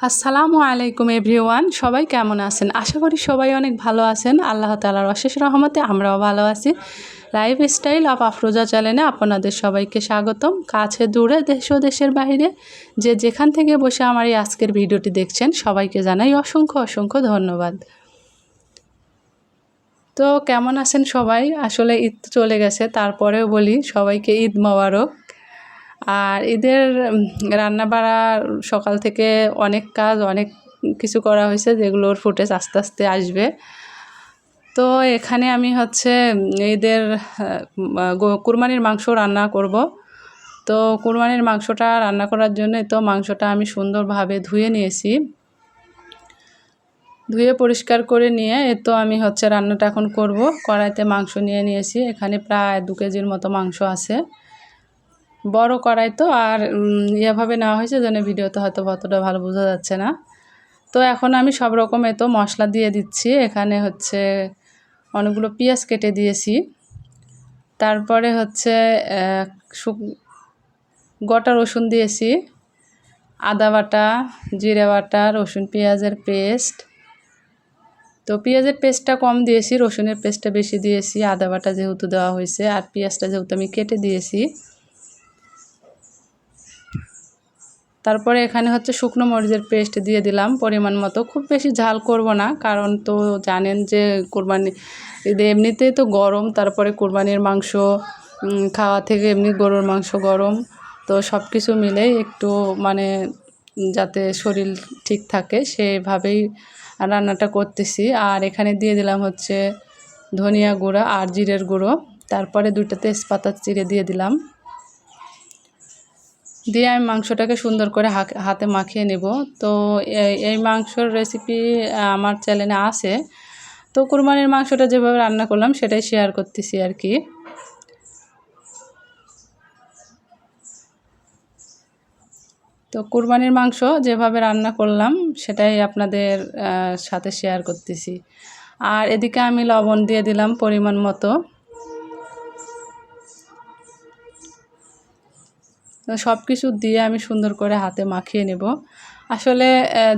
আসসালামু আলাইকুম এভরিওয়ান, সবাই কেমন আছেন? আশা করি সবাই অনেক ভালো আছেন। আল্লাহ তালার অশেষ রহমতে আমরাও ভালো আছি। লাইফ স্টাইল অফ আফরোজা চ্যানেলে আপনাদের সবাইকে স্বাগতম। কাছে দূরে দেশ ও দেশের বাইরে যে যেখান থেকে বসে আমার এই আজকের ভিডিওটি দেখছেন, সবাইকে জানাই অসংখ্য অসংখ্য ধন্যবাদ। তো কেমন আছেন সবাই? আসলে ঈদ চলে গেছে, তারপরেও বলি, সবাইকে ঈদ মোবারক। আর ঈদের রান্না বাড়া সকাল থেকে অনেক কাজ, অনেক কিছু করা হয়েছে যেগুলোর ফুটেজ আস্তে আস্তে আসবে। তো এখানে আমি হচ্ছে ঈদের কুরবানির মাংস রান্না করব। তো কুরবানির মাংসটা রান্না করার জন্য তো মাংসটা আমি সুন্দরভাবে ধুয়ে নিয়েছি। ধুয়ে পরিষ্কার করে নিয়ে এ তো আমি হচ্ছে রান্নাটা এখন করব। কড়াইতে মাংস নিয়ে নিয়েছি। এখানে প্রায় দু কেজির মতো মাংস আছে। বড় করাই তো, আর ইয়েভাবে নেওয়া হয়েছে যেন ভিডিওতে হয়তো অতটা ভালো বোঝা যাচ্ছে না। তো এখন আমি সব রকম এতো মশলা দিয়ে দিচ্ছি। এখানে হচ্ছে অনেকগুলো পেঁয়াজ কেটে দিয়েছি। তারপরে হচ্ছে গোটা রসুন দিয়েছি। আদা বাটা, জিরে বাটা, রসুন পেঁয়াজের পেস্ট। তো পেঁয়াজের পেস্টটা কম দিয়েছি, রসুনের পেস্টটা বেশি দিয়েছি। আদা বাটা যেহেতু দেওয়া হয়েছে, আর পেঁয়াজটা যেহেতু আমি কেটে দিয়েছি তারপরে এখানে হচ্ছে শুকনো মরিচের পেস্ট দিয়ে দিলাম। পরিমাণ মতো। খুব বেশি ঝাল করব না, কারণ তো জানেন যে কোরবানি এমনিতেই তো গরম, তারপরে কোরবানির মাংস খাওয়া থেকে এমনি গরুর মাংস গরম। তো সব কিছু মিলেই একটু মানে যাতে শরীর ঠিক থাকে, সেভাবেই রান্নাটা করতেছি। আর এখানে দিয়ে দিলাম হচ্ছে ধনিয়া গুঁড়া আর জিরের গুঁড়ো। তারপরে দুইটা তেজপাতা চিড়ে দিয়ে দিলাম। দিয়ে আমি মাংসটাকে সুন্দর করে হাতে মাখিয়ে নেব। তো এই মাংসর রেসিপি আমার চ্যানেলে আছে। তো কুরবানির মাংসটা যেভাবে রান্না করলাম, সেটাই শেয়ার করতেছি আর কি। তো কুরবানির মাংস যেভাবে রান্না করলাম, সেটাই আপনাদের সাথে শেয়ার করতেছি। আর এদিকে আমি লবণ দিয়ে দিলাম পরিমাণ মতো। সব কিছু দিয়ে আমি সুন্দর করে হাতে মাখিয়ে নেব। আসলে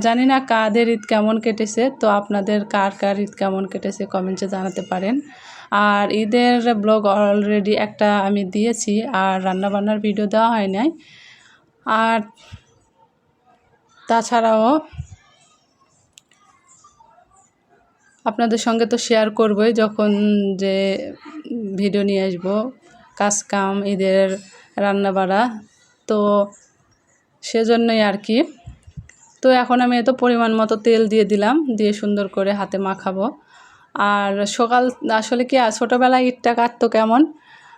জানি না কাদের ঈদ কেমন কেটেছে, তো আপনাদের কার কার ঈদ কেমন কেটেছে কমেন্টে জানাতে পারেন। আর ঈদের ব্লগ অলরেডি একটা আমি দিয়েছি, আর রান্নাবান্নার ভিডিও দেওয়া হয় নাই। আর তাছাড়াও আপনাদের সঙ্গে তো শেয়ার করবই যখন যে ভিডিও নিয়ে আসব কাজ কাম ঈদের রান্নাবাড়া। তো সেজন্যই আর কি। তো এখন আমি এত পরিমাণ মতো তেল দিয়ে দিলাম, দিয়ে সুন্দর করে হাতে মাখাবো। আর সকাল, আসলে কি, আর ছোটোবেলায় ইটটা কাটতো কেমন?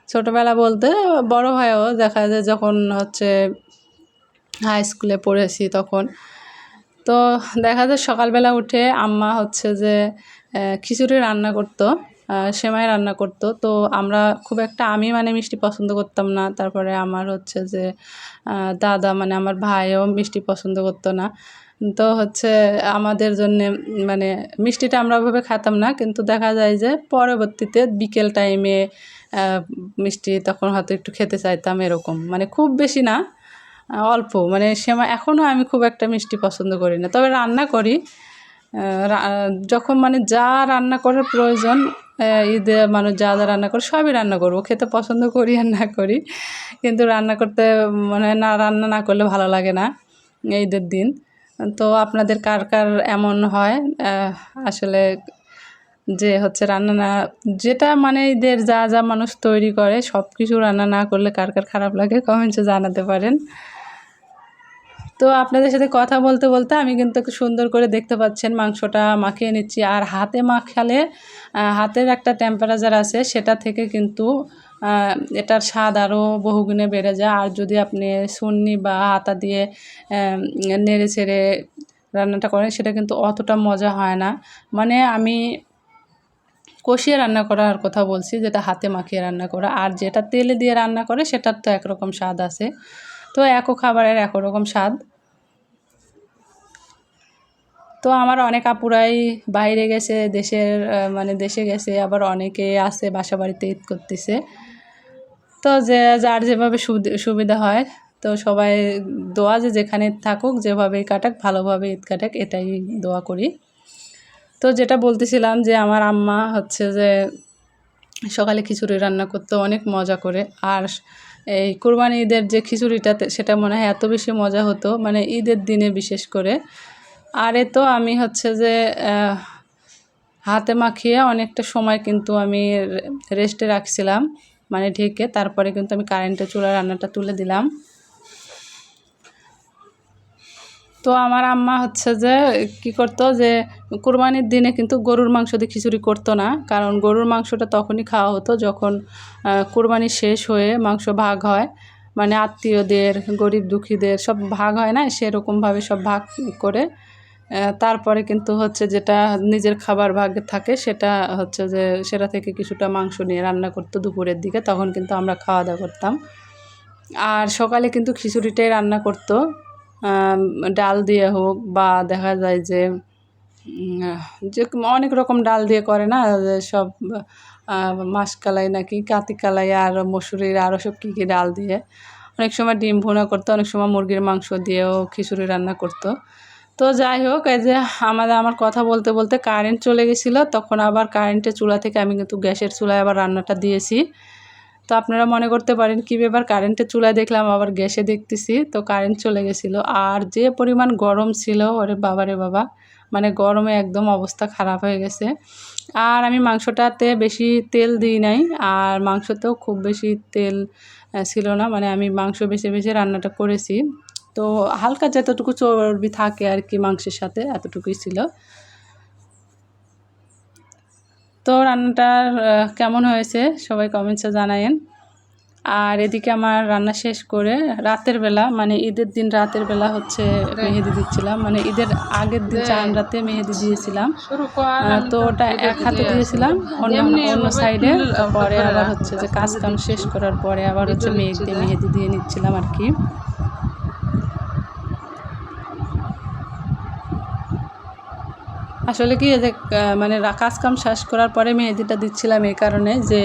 ছোটোবেলা বলতে বড় হয়েও দেখা যায় যখন হচ্ছে হাই স্কুলে পড়েছি তখন। তো দেখা যায় সকালবেলা উঠে আম্মা হচ্ছে যে খিচুড়ি রান্না করতো। সেমাই রান্না করতো। তো আমরা খুব একটা আমি মানে মিষ্টি পছন্দ করতাম না। তারপরে আমার হচ্ছে যে দাদা মানে আমার ভাইও মিষ্টি পছন্দ করতো না। তো হচ্ছে আমাদের জন্যে মানে মিষ্টিটা আমরা ওভাবে খেতাম না। কিন্তু দেখা যায় যে পরবর্তীতে বিকেল টাইমে মিষ্টি তখন হয়তো একটু খেতে চাইতাম এরকম। মানে খুব বেশি না অল্প। মানে সেমা এখনও আমি খুব একটা মিষ্টি পছন্দ করি না। তবে রান্না করি। যখন মানে যা রান্না করার প্রয়োজন ঈদে মানুষ যা যা রান্না করে সবই রান্না করব। খেতে পছন্দ করি আর না করি। কিন্তু রান্না করতে মানে না, রান্না না করলে ভালো লাগে না ঈদের দিন। তো আপনাদের কার কার এমন হয়? আসলে যে হচ্ছে রান্না না, যেটা মানে ঈদের যা যা মানুষ তৈরি করে সব কিছু রান্না না করলে কার কার খারাপ লাগে? কমেন্টসে জানাতে পারেন। তো আপনাদের সাথে কথা বলতে বলতে আমি কিন্তু সুন্দর করে দেখতে পাচ্ছেন মাংসটা মাখিয়ে নিচ্ছি। আর হাতে মাখালে হাতের একটা টেম্পারেচার আছে, সেটা থেকে কিন্তু এটার স্বাদ আরও বহুগুণে বেড়ে যায়। আর যদি আপনি সুন্নি বা হাতা দিয়ে নেড়ে ছেড়ে রান্নাটা করেন, সেটা কিন্তু অতটা মজা হয় না। মানে আমি কষিয়ে রান্না করার কথা বলছি, যেটা হাতে মাখিয়ে রান্না করা। আর যেটা তেলে দিয়ে রান্না করে, সেটার তো একরকম স্বাদ আছে। তো একও খাবারের একরকম রকম স্বাদ। তো আমার অনেক আপুরাই বাইরে গেছে, দেশের মানে দেশে গেছে, আবার অনেকে আছে বাসা বাড়িতে ঈদ করতেছে। তো যে, যার যেভাবে সুবিধা হয়, তো সবাই দোয়া যে যেখানে থাকুক, যেভাবেই কাটাক, ভালোভাবে ঈদ কাটাক, এটাই দোয়া করি। তো যেটা বলতেছিলাম যে, আমার আম্মা হচ্ছে যে, সকালে খিচুড়ি রান্না করতে, অনেক মজা করে। আর এই কোরবানি ঈদের যে খিচুড়িটাতে, সেটা মনে হয় এত বেশি মজা হতো মানে ঈদের দিনে বিশেষ করে। আর এ তো আমি হচ্ছে যে হাতে মাখিয়ে অনেকটা সময় কিন্তু আমি রেস্টে রাখছিলাম মানে ঢেকে তারপরে কিন্তু আমি কারেন্টের চুলা রান্নাটা তুলে দিলাম। তো আমার আম্মা হচ্ছে যে, কি করতো যে, কোরবানির দিনে কিন্তু গরুর মাংস দিয়ে খিচুড়ি করতো না, কারণ গরুর মাংসটা তখনই খাওয়া হতো যখন কোরবানি শেষ হয়ে মাংস ভাগ হয় মানে আত্মীয়দের, গরিব দুঃখীদের সব ভাগ হয় না, সেরকমভাবে সব ভাগ করে তারপরে কিন্তু হচ্ছে যেটা নিজের খাবার ভাগে থাকে সেটা হচ্ছে যে সেটা থেকে কিছুটা মাংস নিয়ে রান্না করতো দুপুরের দিকে, তখন কিন্তু আমরা খাওয়া দাওয়া করতাম। আর সকালে কিন্তু খিচুড়িটাই রান্না করতো। ডাল দিয়ে হোক বা দেখা যায় যে যে অনেক রকম ডাল দিয়ে করে না সব মাসকালাই নাকি কাতি কালাই আর মসুরির আরও সব কী কী ডাল দিয়ে। অনেক সময় ডিম ভুনা করতো, অনেক সময় মুরগির মাংস দিয়েও খিচুড়ি রান্না করতো। তো যাই হোক, এই যে আমাদের আমার কথা বলতে বলতে কারেন্ট চলে গেছিল, তখন আবার কারেন্টের চুলা থেকে আমি কিন্তু গ্যাসের চুলায় আবার রান্নাটা দিয়েছি। তো আপনারা মনে করতে পারেন কী ব্যাপার কারেন্টের চুলায় দেখলাম আবার গ্যাসে দেখতেছি, তো কারেন্ট চলে গেছিল। আর যে পরিমাণ গরম ছিল, ওরে বাবারে বাবা মানে গরমে একদম অবস্থা খারাপ হয়ে গেছে। আর আমি মাংসটাতে বেশি তেল দিই নাই, আর মাংসতেও খুব বেশি তেল ছিল না মানে আমি মাংস বেছে বেছে রান্নাটা করেছি। তো হালকা যতটুকু চর্বি থাকে আর কি মাংসের সাথে এতটুকুই ছিল। তো রান্নাটার আহ, কেমন হয়েছে সবাই কমেন্টসে জানায়েন। আর এদিকে আমার রান্না শেষ করে রাতের বেলা মানে ঈদের দিন রাতের বেলা হচ্ছে মেহেদি দিচ্ছিলাম মানে ঈদের আগের দিন চান রাতে মেহেদি দিয়েছিলাম। তো ওটা এক হাতে দিয়েছিলাম অন্য অন্য সাইডে পরে আবার হচ্ছে যে কাজ কাম শেষ করার পরে আবার হচ্ছে মেঘ দিয়ে মেহেদি দিয়ে নিচ্ছিলাম আর কি। আসলে কি যে মানে কাজ কাম শেষ করার পরে মেহেদিটা দিচ্ছিলাম এই কারণে যে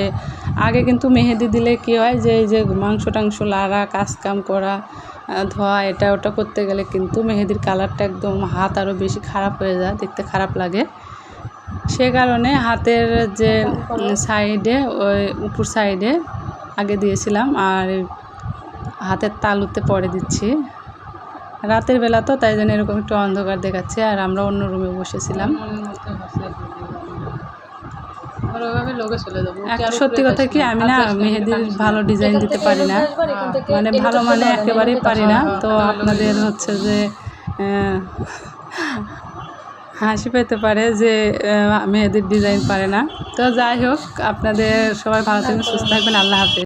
আগে কিন্তু মেহেদি দিলে কি হয় যে এই যে মাংস টাংস লাড়া কাজ কাম করা ধোয়া এটা ওটা করতে গেলে কিন্তু মেহেদির কালারটা একদম হাত আরও বেশি খারাপ হয়ে যায় দেখতে খারাপ লাগে। সে কারণে হাতের যে সাইডে ওই উপর সাইডে আগে দিয়েছিলাম আর হাতের তালুতে পরে দিচ্ছি। রাতের বেলা তো তাই জন্য এরকম একটু অন্ধকার দেখাচ্ছে আর আমরা অন্য রুমে বসেছিলাম। সত্যি কথা কি আমি না মেহেদির ভালো ডিজাইন দিতে পারি না। মানে ভালো মানে একেবারেই পারি না। তো আপনাদের হচ্ছে যে হাসি পেতে পারে যে মেহেদির ডিজাইন পারে না। তো যাই হোক আপনাদের সবাই ভালো থাকবেন সুস্থ থাকবেন আল্লাহ হাফেজ।